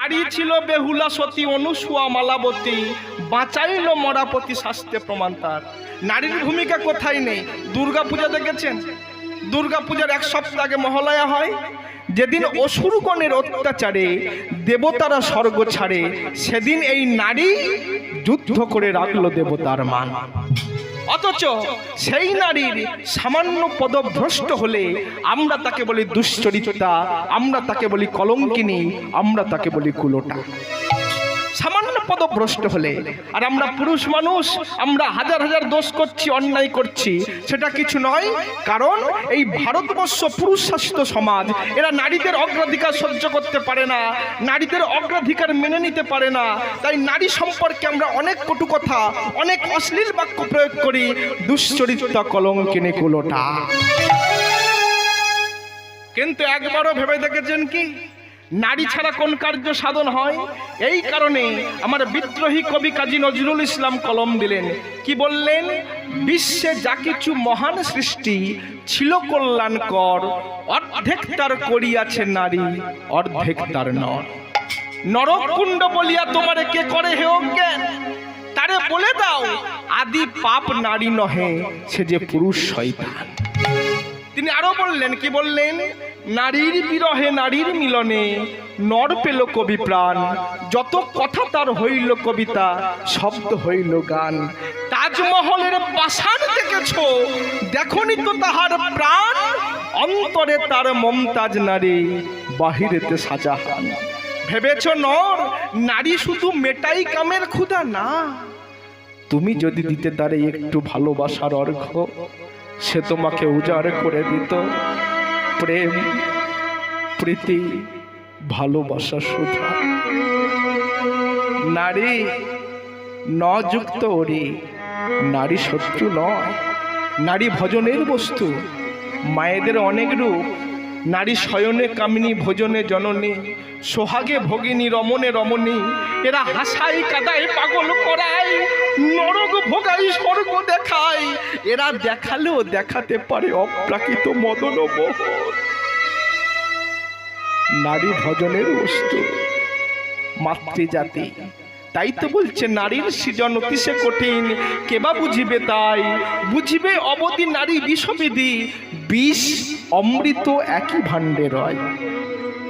নারী ছিল বেহুলা সতী অনুসুয়া মালাবতী, বাঁচাইল মরাপতি শাস্ত্রে প্রমাণ তার। নারীর ভূমিকা কোথায় নেই? দুর্গা পূজা দেখেছেন? দুর্গা পূজার এক সপ্তাহ আগে মহালয়া হয়। যেদিন অসুরগণের অত্যাচারে দেবতারা স্বর্গ ছাড়ে, সেদিন এই নারী যুদ্ধ করে রাখল দেবতার মান। অথচ সেই নারীর সামান্য পদভ্রষ্ট হলে আমরা তাকে বলি দুশ্চরিত্রা আমরা তাকে বলি কলঙ্কিনী, আমরা তাকে বলি কুলোটা। পদভ্রষ্ট হলে। আর আমরা পুরুষ মানুষ, আমরা হাজার হাজার দোষ করছি, অন্যায় করছি। সেটা কিছু নয়, কারণ এই ভারতবর্ষ পুরুষ শাসিত সমাজ, এরা নারীদের অগ্রাধিকার সহ্য করতে পারে না, নারীদের অগ্রাধিকার মেনে নিতে পারে না। তাই নারী সম্পর্কে আমরা অনেক কটু কথা, অনেক অশ্লীল বাক্য প্রয়োগ করি। দুশ্চরিত্রা কলঙ্কিনী কুলোটা। কিন্তু একবারও ভেবে দেখেছেন কি? নারী ছাড়া কোন কার্য সাধন হয়? এই কারণে আমার বিদ্রোহী কবি কাজী নজরুল ইসলাম কলম দিলেন। কি বললেন? বিশ্বে যা কিছু মহান সৃষ্টি, ছিল কল্যাণকর, অর্ধেক তার করিয়াছে নারী, অর্ধেক তার নর। নরকুণ্ড বলিয়া তোমারে কে করে হে অজ্ঞান তারে বলে দাও, আদি পাপ নারী নহে, সে যে পুরুষ শয়তান। তিনি আরও বললেন, কি বললেন? নারীর বিরহে নারীর মিলনে নর পেল কবি প্রাণ। যত কথা তার হইল কবিতা, শব্দ হইল গান। তাজমহলের পাষাণ দেখেছ, দেখনি তো তাহার প্রাণ। অন্তরে তার মমতাজ নারী, বাহিরেতে সাজা সাজাহান। ভেবেছ নর, নারী শুধু মেটাই কামের ক্ষুধা না। তুমি যদি দিতে তারে একটু ভালোবাসার অর্ঘ্য, সে তোমাকে উজাড় করে দিত। প্রেম, প্রীতি, ভালোবাসা সুধা। নারী নযুক্ত ওরে নারী শত্রু নয়। নারী ভজনের বস্তু, মায়েদের অনেক রূপ। নারী শয়নে কামিনী, ভোজনে জননী, সোহাগে ভগিনী, রমনে রমণী। এরা হাসাই কাদায় পাগল করায় নরক ভোগাই, স্বর্গ দেখায় এরা দেখালেও দেখাতে পারে অপ্রাকৃত মদন মোহন নারী ভজনের বস্তু, মাতৃজাতি। তাই তো বলছে, নারীর সৃজন অতিশে কঠিন, কেবা বুঝিবে তাই? বুঝিবে অবধি নারী বিষবিধি, বিষ, অমৃত একই ভাণ্ডে রয়।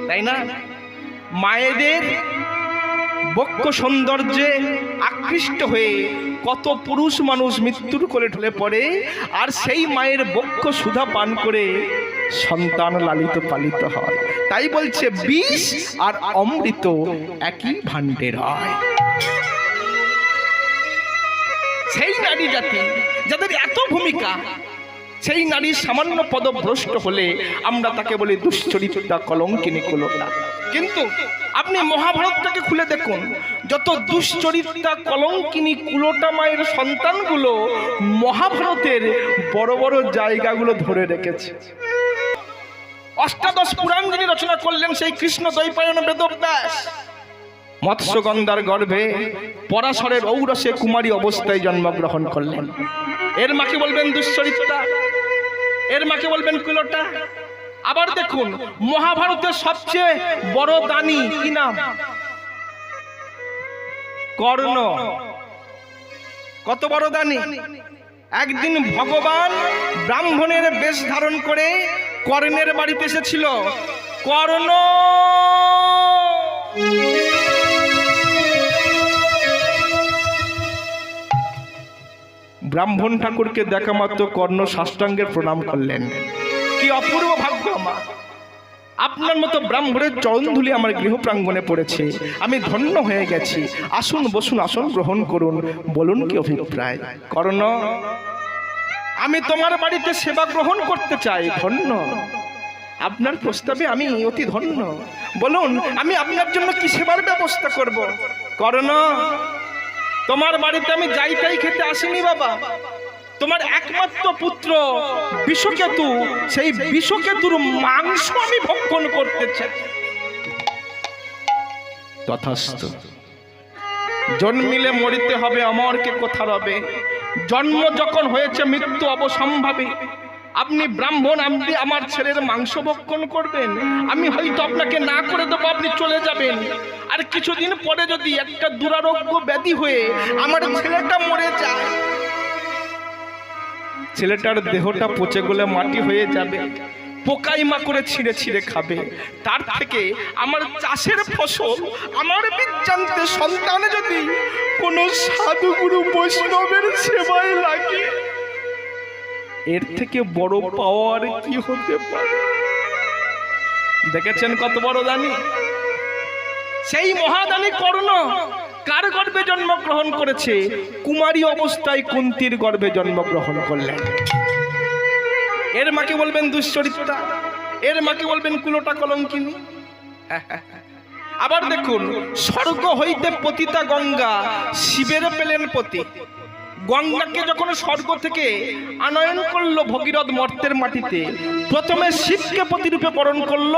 তাই না? মায়েদের বক্ষ সৌন্দর্যে আকৃষ্ট হয়ে কত পুরুষ মানুষ মৃত্যুর কোলে ঢলে পড়ে, আর সেই মায়ের বক্ষ সুধা পান করে সন্তান লালিত পালিত হয়। তাই বলছে বিষ আর অমৃত একই ভাণ্ডের হয়। সেই নারী জাতি যাদের এত ভূমিকা, সেই নারী সামান্য পদভ্রষ্ট হলে আমরা তাকে বলি দুশ্চরিত্রা কলঙ্কিনী কুলোটা। কিন্তু আপনি মহাভারতটাকে খুলে দেখুন, যত দুশ্চরিত্রা কলঙ্কিনী কুলোটা মায়ের সন্তানগুলো মহাভারতের বড় বড় জায়গাগুলো ধরে রেখেছে। অষ্টাদশ পুরাণ যিনি রচনা করলেন, সেই কৃষ্ণ দৈপায়ন বেদব্যাস। মৎস্যগন্ধার গর্ভে পরাশরের ঔরসে কুমারী অবস্থায় জন্মগ্রহণ করলেন। এর মাকে বলবেন দুশ্চরিত্রা, এর মাকে বলবেন কুলোটা। আবার দেখুন, মহাভারতের সবচেয়ে বড় দানি কি নাম? কর্ণ। কত বড় দানি? একদিন ভগবান ব্রাহ্মণের বেশ ধারণ করে কর্ণের বাড়িতে এসেছিল। কর্ণ! ব্রাহ্মণ ঠাকুরকে দেখা মাত্র কর্ণ সাষ্টাঙ্গের প্রণাম করলেন। কি অপূর্ব ভাগ্য আমার। আপনার মতো ব্রাহ্মণের চরণধুলি আমার গৃহ প্রাঙ্গণে পড়েছে। আমি ধন্য হয়ে গেছি। আসুন, বসুন, আসন গ্রহণ করুন। বলুন কি অভিপ্রায়? কর্ণ, আমি তোমার বাড়িতে সেবা গ্রহণ করতে চাই। ধন্য। আপনার প্রস্তাবে আমি অতি ধন্য। বলুন, আমি আপনার জন্য কি সেবার ব্যবস্থা করব? কর্ণ, তোমার বাড়িতে আমি যাই তাই খেতে আসিনি বাবা। তোমার একমাত্র পুত্র বিশ্বকেতু। সেই বিশ্বকেতুর মাংস আমি ভক্ষণ করতে চাই তথাস্তু। জন্মিলে মরিতে হবে অমরকে কোথা রবে? জন্ম যখন হয়েছে মৃত্যু অবসম্ভাবী। আপনি ব্রাহ্মণ আপনি আমার ছেলের মাংস ভক্ষণ করবেন। আমি হয়তো আপনাকে না করে দেবো আপনি চলে যাবেন। আর কিছুদিন পরে যদি একটা দুরারোগ্য ব্যাধি হয়ে আমার ছেলেটা মরে যায় ছেলেটার দেহটা পচে গলে মাটি হয়ে যাবে। পোকাইমা করে ছিঁড়ে ছিঁড়ে খাবে। তার থেকে আমার চাষের ফসল, আমার বিজ্ঞানতে সন্তানে যদি কোনো সাধুগুরু বৈষ্ণবের সেবায় লাগে, এর থেকে বড় পাওয়ার কি হতে পারে? দেখেছেন কত বড় দানি সেই মহাদানি কর্ণ কার গর্ভে জন্মগ্রহণ করেছে? কুমারী অবস্থায় কুন্তির গর্ভে জন্মগ্রহণ করলেন। এর মাকে বলবেন দুশ্চরিত্রা, এর মাকে বলবেন কুলোটা কলঙ্কিনী। আবার দেখুন, স্বর্গ হইতে পতিতা গঙ্গা, শিবের পেলেন পতি। গঙ্গাকে যখন স্বর্গ থেকে আনয়ন করল ভগীরথ মর্তের মাটিতে, প্রথমে শিবকে প্রতিরূপে বরণ করল,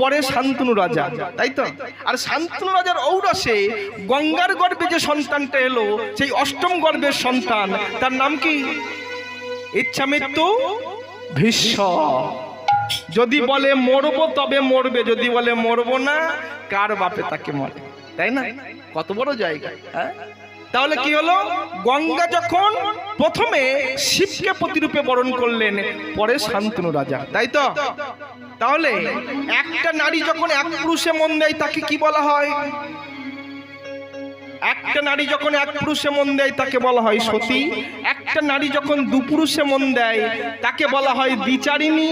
পরে শান্তনু রাজা। তাই তো? আর শান্তনু রাজার ঔরসে গঙ্গার গর্ভে যে সন্তানটা এলো, সেই অষ্টম গর্ভের সন্তান, তার নাম কি? ইচ্ছা মৃত্যু ভীষ্ম। যদি বলে মরবো, তবে মরবে, যদি বলে মরবো না, কার বাপে তাকে মরে? তাই না? কত বড় জায়গা হ্যাঁ? তাহলে কি হলো? গঙ্গা যখন প্রথমে শিবকে প্রতিরূপে বরণ করলেন, পরে শান্তনু রাজা। তাই তো? তাহলে একটা নারী যখন এক পুরুষে মন দেয়, তাকে কি বলা হয়? একটা নারী যখন এক পুরুষে মন দেয়, তাকে বলা হয় সতী। একটা নারী যখন দু পুরুষে মন দেয়, তাকে বলা হয় বিচারিণী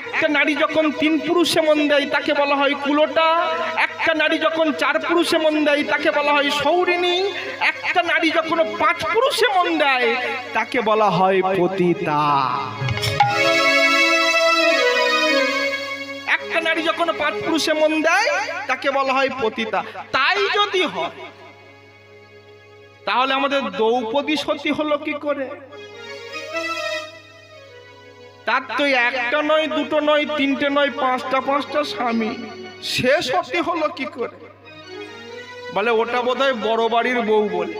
একটা নারী যখন তিন পুরুষে মন দেয়, তাকে বলা হয় কুলোটা। একটা নারী যখন চার পুরুষে মন দেয়, তাকে বলা হয় সৌরিণী। একটা নারী যখন পাঁচ পুরুষে মন দেয়, তাকে বলা হয় পতিতা। একটা নারী যখন পাঁচ পুরুষে মন দেয়, তাকে বলা হয় পতিতা। তাই যদি হয় তাহলে আমাদের দ্রৌপদী সতী হলো কি করে? তার তো একটা নয়, দুটো নয়, তিনটে নয়, পাঁচটা পাঁচটা স্বামী। সে সতী হলো কি করে? বলে, ওটা বোধহয় বড় বাড়ির বউ বলে।